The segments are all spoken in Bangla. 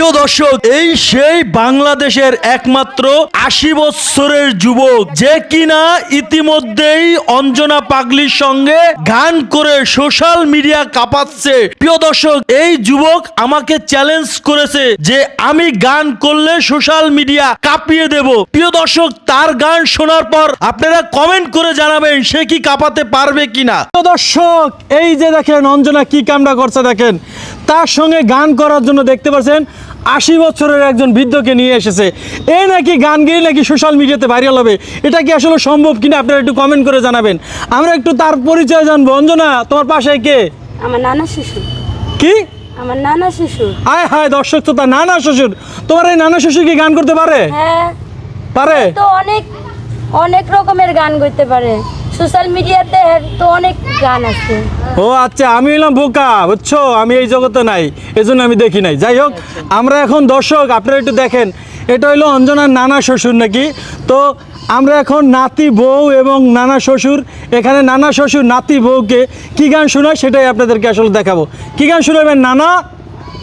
প্রিয় দর্শক, এই সেই বাংলাদেশের একমাত্র আশি বছরের যুবক, যে কিনা ইতিমধ্যেই অঞ্জনা পাগলির সঙ্গে গান করে সোশ্যাল মিডিয়া কাঁপাচ্ছে। প্রিয় দর্শক, এই যুবক আমাকে চ্যালেঞ্জ করেছে যে আমি গান করলে সোশ্যাল মিডিয়া কাঁপিয়ে দেব। প্রিয় দর্শক, তার গান শোনার পর আপনারা কমেন্ট করে জানাবেন সে কি কাঁপাতে পারবে কিনা। প্রিয় দর্শক, এই যে দেখেন অঞ্জনা কি কামটা করছে দেখেন। তার সঙ্গে গান করার জন্য দেখতে পাচ্ছেন আশি বছরের একজন বৃদ্ধকে নিয়ে এসেছে। এই নাকি গান গেয়ে নাকি সোশ্যাল মিডিয়াতে ভাইরাল হবে? এটা কি আসলে সম্ভব কিনা আপনারা একটু কমেন্ট করে জানাবেন। আমরা একটু তার পরিচয় জানব। অঞ্জনা তোমার পাশে কে? আমার নানা শ্বশুর। কি? আমার নানা শ্বশুর। আয় হায় দর্শক তো তার নানা শ্বশুর। তোমার এই নানা শ্বশুর কি গান করতে পারে? হ্যাঁ। পারে? তো অনেক অনেক রকমের গান করতে পারে। সোশ্যাল মিডিয়াতে তো অনেক গান আছে। ও আচ্ছা আমি এলাম বোকা বুঝছ? আমি এই জগতে নাই এজন্য আমি দেখি নাই। যাই হোক আমরা এখন দর্শক আপনারা একটু দেখেন। এটা হইল অঞ্জনার নানা শ্বশুর নাকি? তো আমরা এখন নাতি বউ এবং নানা শ্বশুর এখানে নানা শ্বশুর নাতি বউকে কি গান শোনায় সেটাই আপনাদেরকে আসলে দেখাবো। কি গান শোনাবেন নানা?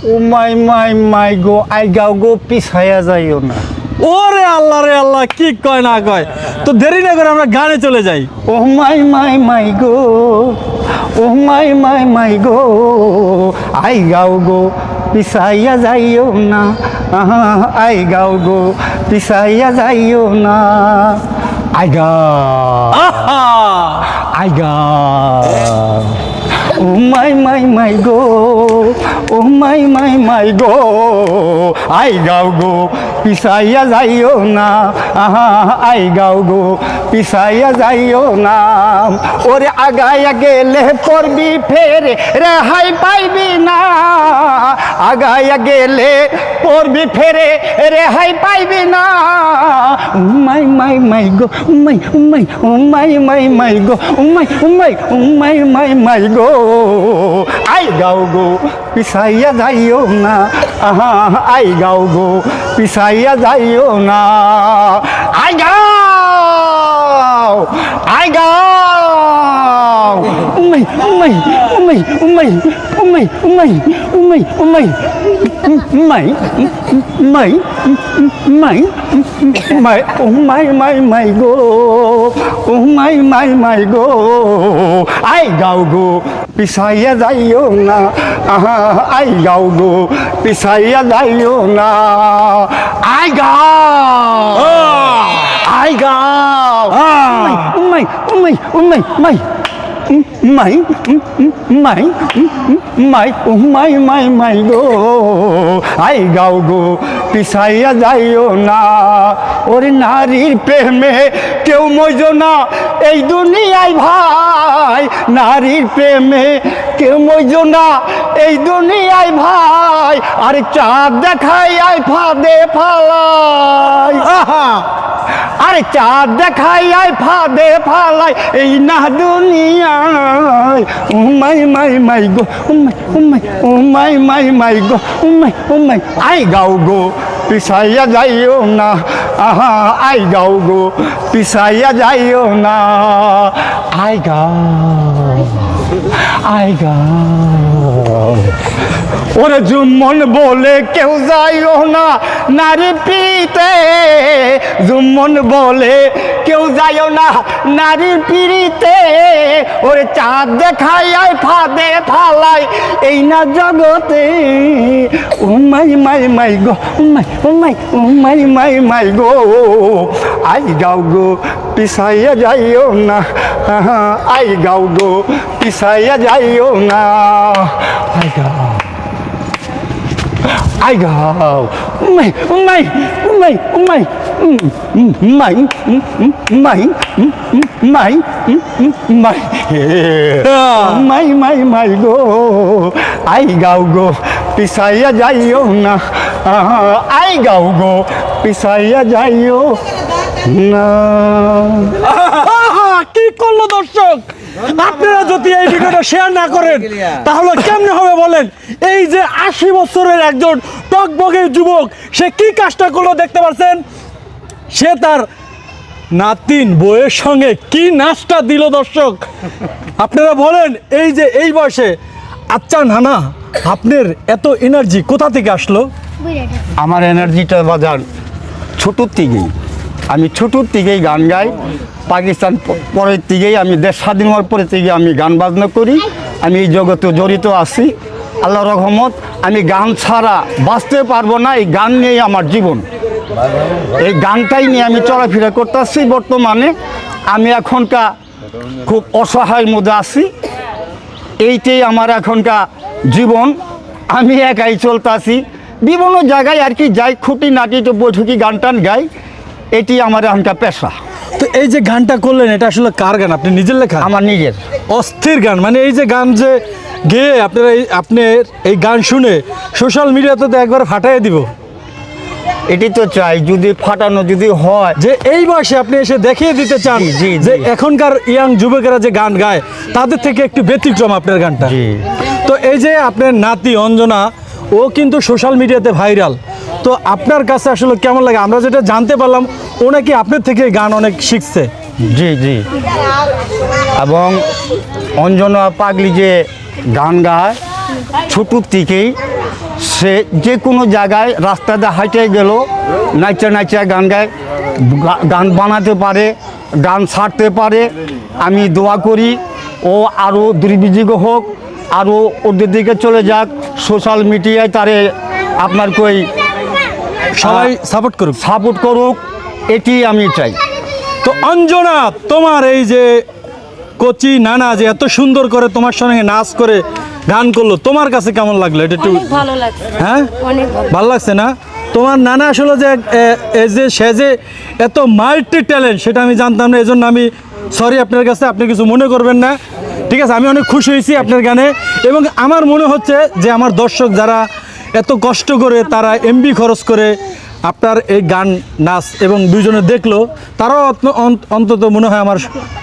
ও মাই মাই মাই গো আই গাও গো পিছায়া যাইও না। ওরে আল্লাহ রে আল্লাহ কি কয় না কয়? তো দেরি না করে আমরা গানে চলে যাই। ও মাই মাই মাই গো ও মাই মাই মাই গো আই গাও গো পিছাইয়া যাইও না আই গাও গো পিছাইয়া যাইও না আই গা আই গা। ও মাই মাই মাই গো ও মাই মাই মাই গো আই গাও গো পিছাইয়া যাইও না, আহা, আই গাও গো, পিছাইয়া যাইও না। ওরে আগাইয়া গেলে পড়বি ফেরে, রেহাই পাইবি না। আগাইয়া গেলে পড়বি ফেরে, রেহাই পাইবি না। উমাই মাই মাই গো উমাই উমাই উমাই মাই মাই গো উমাই উমাই উমাই মাই মাই গো। আই গাও গো, পিছাইয়া যাইও না। আই গাও গো পিছাইয়া যাইও না আই গাও আই গাও উমাই উমাই উমাই উমাই উমাই উমাই mày mày mày mày mày mày ông mày mày mày go ông mày mày mày go ai gào go pisaya dayo na ai gào go pisaya dayo na ai gào ai gào mày mày mày mày মাই মাই মাই ও মাই মাই মাই গো। আই গাও গো, পিছাইয়া যাইও না। ওরে নারীর প্রেমে কেউ মজো না। এই দুনিয়ায় ভাই, নারীর প্রেমে কেউ মজো না। এই দুনিয়ায় ভাই, আরে চাঁদ দেখাই আই ফাদে ফালাই। আরে চাঁদ দেখাই আই ফাদে ফালাই, এই না দুনিয়ায়। উমাই মাই মাই গো উমাই উমাই উমাই মাই মাই গো উমাই উমাই আই গাও গো, পিছাইয়া যাইও না। আহা, আই গাও গো, পিছাইয়া যাইও না। আই গাও আই গাও ওরে জুম্মন বলে কেউ যাইও না, নারী পিড়িতে। জুম্মন বলে কেউ যাইও না, নারী পিড়িতে। ওরে চাঁদ দেখাই ফাদে ফালাই, এই না জগতে। উমাই মাই মাই গো উমাই উমাই উমাই মাই মাই গো। আই গাও গো, পিছাইয়া যাইও না। আই গাও গো, পিছাইয়া যাইও না। আই গাও I go. Mày, mày, mày, mày, mày, mày, mày, mày, mày, mày, mày go. I go go. পিছাইয়া যাইও না আই গাও গো পিছাইয়া যাইও না কি করল দর্শক আপনারা যদি এই ভিডিওটা শেয়ার না করেন তাহলে কেমনে হবে বলেন? এই যে আশি বছরের একজন টকবগে যুবক সে কি কাজটা করল দেখতে পাচ্ছেন? সে তার নাতিন বইয়ের সঙ্গে কি নাচটা দিল দর্শক? আপনারা বলেন এই যে এই বয়সে আচ্ছা নানা আপনার এত এনার্জি কোথা থেকে আসলো? আমার এনার্জিটা বাজার ছোটোর থেকেই। আমি ছোটোর থেকেই গান গাই, পাকিস্তান পরের থেকেই আমি দেশ স্বাধীন হওয়ার পরে থেকে আমি গান বাজনা করি, আমি এই জগতে জড়িত আছি আল্লাহ রহমত, আমি গান ছাড়া বাঁচতে পারব না, এই গান নিয়েই আমার জীবন। এই গানটাই নিয়ে আমি চলাফেরা করতেছি বর্তমানে, আমি এখনকার খুব অসহায়ের মধ্যে আছি, এইটাই আমার এখনকার জীবন, আমি একাই চলতেছি, বিভিন্ন জায়গায় আর কি যাই খুঁটি নাটি তো বৈঠকি গান টান গাই এটি আমার এখনকার পেশা। তো এই যে গানটা করলেন এটা আসলে কার গান? আপনি নিজের লেখা? আমার নিজের। অস্থির গান। মানে এই যে গান যে গেয়ে আপনারা এই আপনার এই গান শুনে সোশ্যাল মিডিয়াতে তো একবার ফাটাই দিব। এটি তো চাই যদি ফাটানো যদি হয়। যে এই বয়সে আপনি এসে দেখিয়ে দিতে চান যে এখনকার ইয়াং যুবকেরা যে গান গায় তাদের থেকে একটু ব্যতিক্রম আপনার গানটা। তো এই যে আপনার নাতি অঞ্জনা ও কিন্তু সোশ্যাল মিডিয়াতে ভাইরাল তো আপনার কাছে আসলে কেমন লাগে? আমরা যেটা জানতে পারলাম, ও নাকি আপনার থেকে গান অনেক শিখছে। জি জি। এবং অঞ্জনা পাগলি যে গান গায়, ছোটোর থেকেই সে যে কোনো জায়গায় রাস্তাতে হাঁটে গেল, নাচা নাচা গান গায় গান বানাতে পারে, গান ছাড়তে পারে। আমি দোয়া করি, ও আরও দুর্বিযোগ হোক আরও ওদের দিকে চলে যাক। সোশ্যাল মিডিয়ায় তারে আপনার কই সবাই সাপোর্ট করুক। সাপোর্ট করুক এটি আমি চাই। তো অঞ্জনা তোমার এই যে কচি নানা যে এত সুন্দর করে তোমার সঙ্গে নাচ করে গান করল তোমার কাছে কেমন লাগল? এটা একটু ভালো লাগছে। হ্যাঁ? অনেক ভালো। লাগছে না? তোমার নানা আসলে যে এ- এই যে সে যে এত মাল্টি ট্যালেন্ট সেটা আমি জানতাম না এই জন্য আমি সরি আপনার কাছে আপনি কিছু মনে করবেন না। ঠিক আছে, আমি অনেক খুশি হয়েছি আপনার গানে। এবং আমার মনে হচ্ছে যে আমার দর্শক যারা এত কষ্ট করে তারা এমবি খরচ করে আপনার এই গান, নাচ এবং দুজনে দেখল, তারাও অন্তত মনে হয় আমার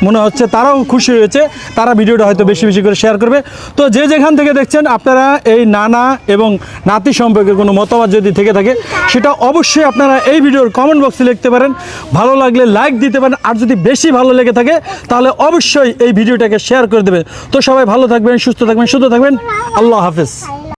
মনে হচ্ছে তারাও খুশি হয়েছে। তারা ভিডিওটা হয়তো বেশি বেশি করে শেয়ার করবে। তো যে যেখান থেকে দেখছেন, আপনারা এই নানা এবং নাতি সম্পর্কে কোনো মতামত যদি থেকে থাকে, সেটা অবশ্যই আপনারা এই ভিডিওর কমেন্ট বক্সে লিখতে পারেন। ভালো লাগলে লাইক দিতে পারেন। আর যদি বেশি ভালো লেগে থাকে, তাহলে অবশ্যই এই ভিডিওটাকে শেয়ার করে দেবেন। তো সবাই ভালো থাকবেন, সুস্থ থাকবেন সুস্থ থাকবেন। আল্লাহ হাফেজ।